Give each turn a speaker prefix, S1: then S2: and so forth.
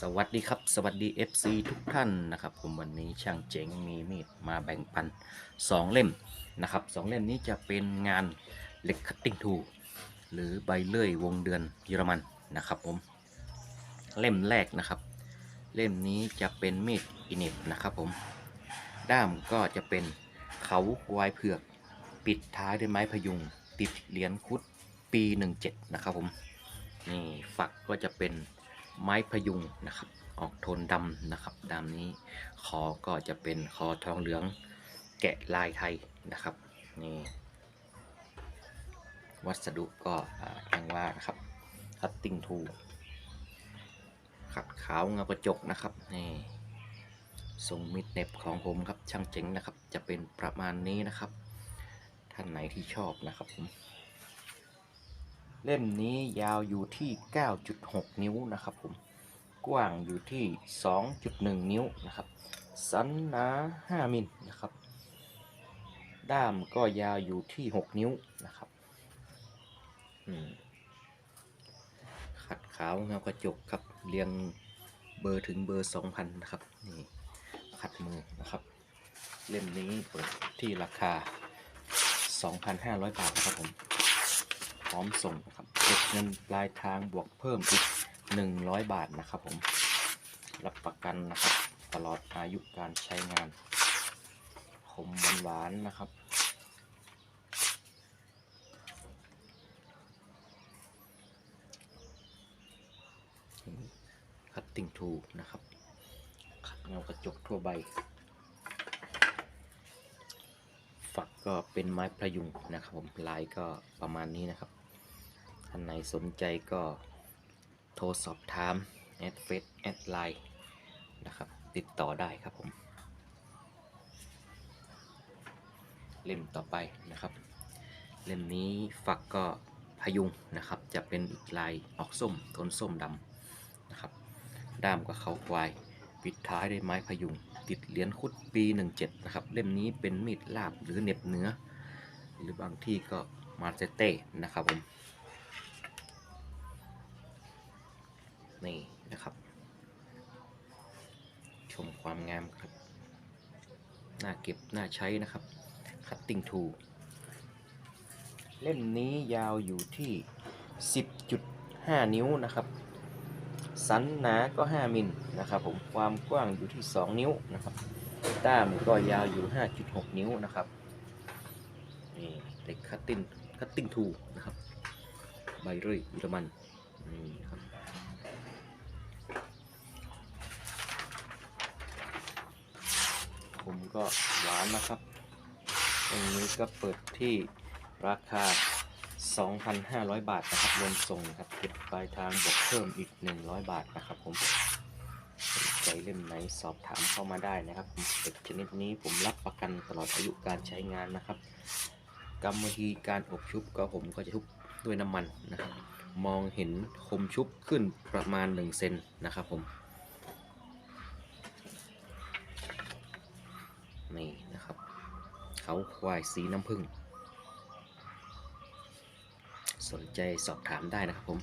S1: สวัสดีครับ สวัสดี FC ทุกท่านนะครับ ผมวันนี้ช่างเจ๋งมีมีดมาแบ่งปัน 2 เล่มนะครับสองเล่มนี้จะเป็นงานเหล็กคัตติ้งทูหรือใบเลื่อยวงเดือนเยอรมันนะครับผมเล่มแรกนะครับ เล่มนี้จะเป็นมีดอินิบนะครับผมด้ามก็จะเป็นเขาควายเผือก ปิดท้ายด้วยไม้พยุง ติดเหรียญคุดปี 17 นะครับผมนี่ฝักก็จะเป็น ไม้พยุงนะครับ ออกโทนดำนะครับดำนี้คอก็จะเป็นคอทองเหลืองแกะลายไทยนะครับนี่วัสดุก็อ่าอย่างว่านะครับคัตติ้งทูขัดขาวเงากระจกนะครับนี่ทรงมิดเน็บของผมครับช่างเจ๋งนะครับ จะเป็นประมาณนี้นะครับ ท่านไหนที่ชอบนะครับผม เล่มนี้ยาวอยู่ที่ 9.6 นิ้วนะครับผม กว้างอยู่ที่ 2.1 นิ้วนะครับ สันหนา 5 มิลนะครับ ด้ามก็ยาวอยู่ที่ 6 นิ้วนะครับขัดขาวเงากระจกครับ เรียงเบอร์ถึงเบอร์ 2,000 นะครับ นี่ขัดมือนะครับ เล่มนี้เปิดที่ราคา 2,500 บาทครับผม ร้อมส่งนะครับเก็บเงินปลายทางบวกเพิ่มอีก 100 บาทนะครับผม รับประกันนะครับ ตลอดอายุการใช้งานขมหวานๆนะครับคัตติ้งทูนะครับขัดเงากระจกทั่วใบ ฝักก็เป็นไม้พยุงนะครับผมลายก็ประมาณนี้นะครับ ท่านไหนสนใจก็โทรสอบถามแอดเฟซแอดไลน์นะครับ ติดต่อได้ครับผม เล่มต่อไปนะครับ เล่มนี้ฝักก็พยุงนะครับ จะเป็นอีกลายออกส้มทนส้มดำนะครับ ด้ามก็เขาควาย ปิดท้ายด้วยไม้พยุง ติดเหรียญคุดปี 17 นะครับ เล่มนี้เป็นมีดลาบหรือเน็บเนื้อ หรือบางที่ก็มาเซเต้นะครับผม นี่นะครับ ชมความงามครับ น่าเก็บ น่าใช้นะครับ คัตติ้งทูเล่มนี้ยาวอยู่ที่ 10.5 นิ้วนะครับสันหนาก็ 5 มิลนะครับผมความกว้างอยู่ที่ 2 นิ้วนะครับด้ามก็ยาวอยู่ 5.6 นิ้วนะครับนี่เด็กคัตติ้งคัตติ้งทูนะครับใบเรื่อยเยอรมันนี่ครับ ผม ก็หวานนะครับ ตรงนี้ก็เปิดที่ราคา 2,500 บาทนะครับรวมส่งนะครับเก็บปลายทางบวกเพิ่มอีก 100 บาทนะครับผมสนใจเล่มไหนสอบถามเข้ามาได้นะครับเด็กชนิดนี้ผมรับประกันตลอดอายุการใช้งานนะครับกรรมวิธีการอบชุบก็ผมก็จะชุบด้วยน้ำมันนะครับ มองเห็นคมชุบขึ้นประมาณ 1 เซนนะครับผม นี่นะครับ เขาควายสีน้ำผึ้งสนใจสอบถามได้นะครับผม